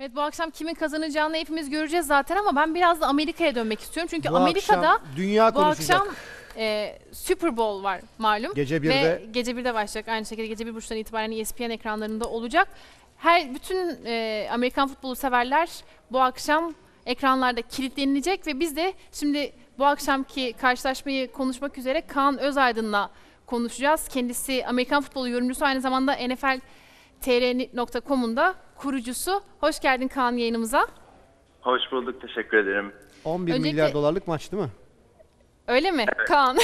Evet bu akşam kimin kazanacağını hepimiz göreceğiz zaten ama ben biraz da Amerika'ya dönmek istiyorum. Çünkü Bu Amerika'da akşam dünya bu konuşacak. akşam e, Super Bowl var malum. Gece Ve 1'de gece 1'de başlayacak. Aynı şekilde gece 1.30'dan itibaren ESPN ekranlarında olacak. Her bütün e, Amerikan futbolu severler bu akşam ekranlarda kilitlenilecek ve biz de şimdi bu akşamki karşılaşmayı konuşmak üzere Kaan Özaydın'la konuşacağız. Kendisi Amerikan futbolu yorumcusu aynı zamanda NFL tr.com'un da kurucusu. Hoş geldin Kaan yayınımıza. Hoş bulduk, teşekkür ederim. 11 Öncelikle- milyar dolarlık maç değil mi? Öyle mi Kaan?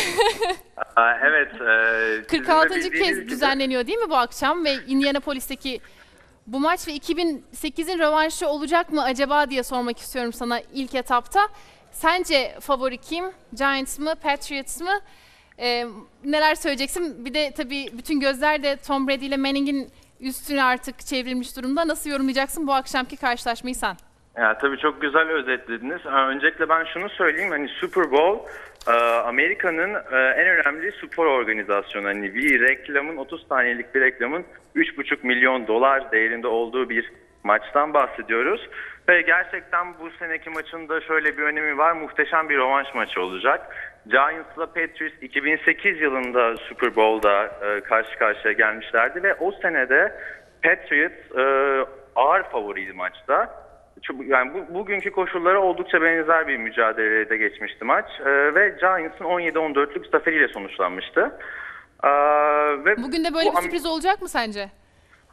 Aa, evet. e, sizin de 46. bildiğiniz kez gibi- düzenleniyor değil mi bu akşam ve Indianapolis'teki bu maç ve 2008'in rövanşı olacak mı acaba diye sormak istiyorum sana ilk etapta. Sence favori kim? Giants mı, Patriots mı? Ee, neler söyleyeceksin? Bir de tabii bütün gözler de Tom Brady ile Manning'in üstüne artık çevrilmiş durumda. Nasıl yorumlayacaksın bu akşamki karşılaşmayı sen? Ya, tabii çok güzel özetlediniz. Öncelikle ben şunu söyleyeyim. Hani Super Bowl e, Amerika'nın e, en önemli spor organizasyonu. Hani bir reklamın 30 saniyelik bir reklamın 3,5 milyon dolar değerinde olduğu bir maçtan bahsediyoruz. Ve gerçekten bu seneki maçın da şöyle bir önemi var. Muhteşem bir rövanş maçı olacak. Giants'la Patriots 2008 yılında Super Bowl'da e, karşı karşıya gelmişlerdi ve o senede Patriots e, ağır favoriydi maçta. Yani bu, bugünkü koşullara oldukça benzer bir mücadelede geçmişti maç Ee, ve Giants'ın 17-14'lük zaferiyle sonuçlanmıştı. Ee, ve Bugün de böyle bu bir sürpriz olacak mı sence?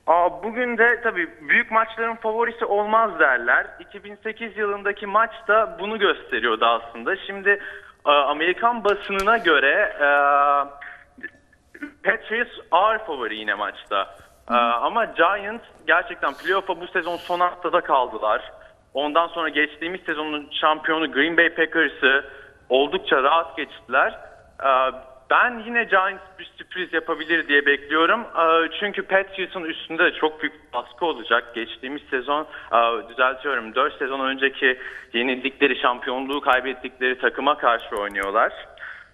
Aa, bugün de tabii büyük maçların favorisi olmaz derler. 2008 yılındaki maç da bunu gösteriyordu aslında. Şimdi e, Amerikan basınına göre e, Patriots ağır favori yine maçta. Ee, ama Giants gerçekten playoff'a bu sezon son haftada kaldılar. Ondan sonra geçtiğimiz sezonun şampiyonu Green Bay Packers'ı oldukça rahat geçtiler. Ben yine Giants bir sürpriz yapabilir diye bekliyorum. Ee, çünkü Patriots'ın üstünde de çok büyük baskı olacak. Geçtiğimiz sezon, e, düzeltiyorum 4 sezon önceki yenildikleri, şampiyonluğu kaybettikleri takıma karşı oynuyorlar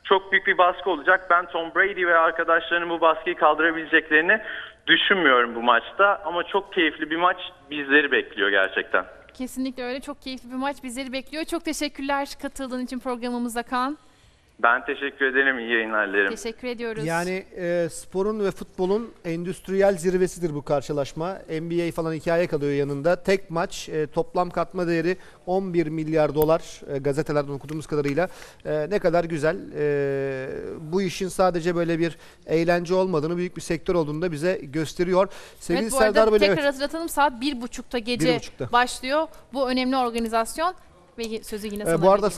çok büyük bir baskı olacak. Ben Tom Brady ve arkadaşlarının bu baskıyı kaldırabileceklerini düşünmüyorum bu maçta. Ama çok keyifli bir maç bizleri bekliyor gerçekten. Kesinlikle öyle. Çok keyifli bir maç bizleri bekliyor. Çok teşekkürler katıldığın için programımıza Kaan. Ben teşekkür ederim. İyi yayınlar dilerim. Teşekkür ediyoruz. Yani e, sporun ve futbolun endüstriyel zirvesidir bu karşılaşma. NBA falan hikaye kalıyor yanında. Tek maç e, toplam katma değeri 11 milyar dolar e, gazetelerden okuduğumuz kadarıyla. E, ne kadar güzel. E, bu işin sadece böyle bir eğlence olmadığını, büyük bir sektör olduğunu da bize gösteriyor. Sevgili Evet bu arada Serdar böyle tekrar evet, hatırlatalım saat 1.30'da gece 1.30'da. başlıyor bu önemli organizasyon ve sözü yine e, sana bu arada.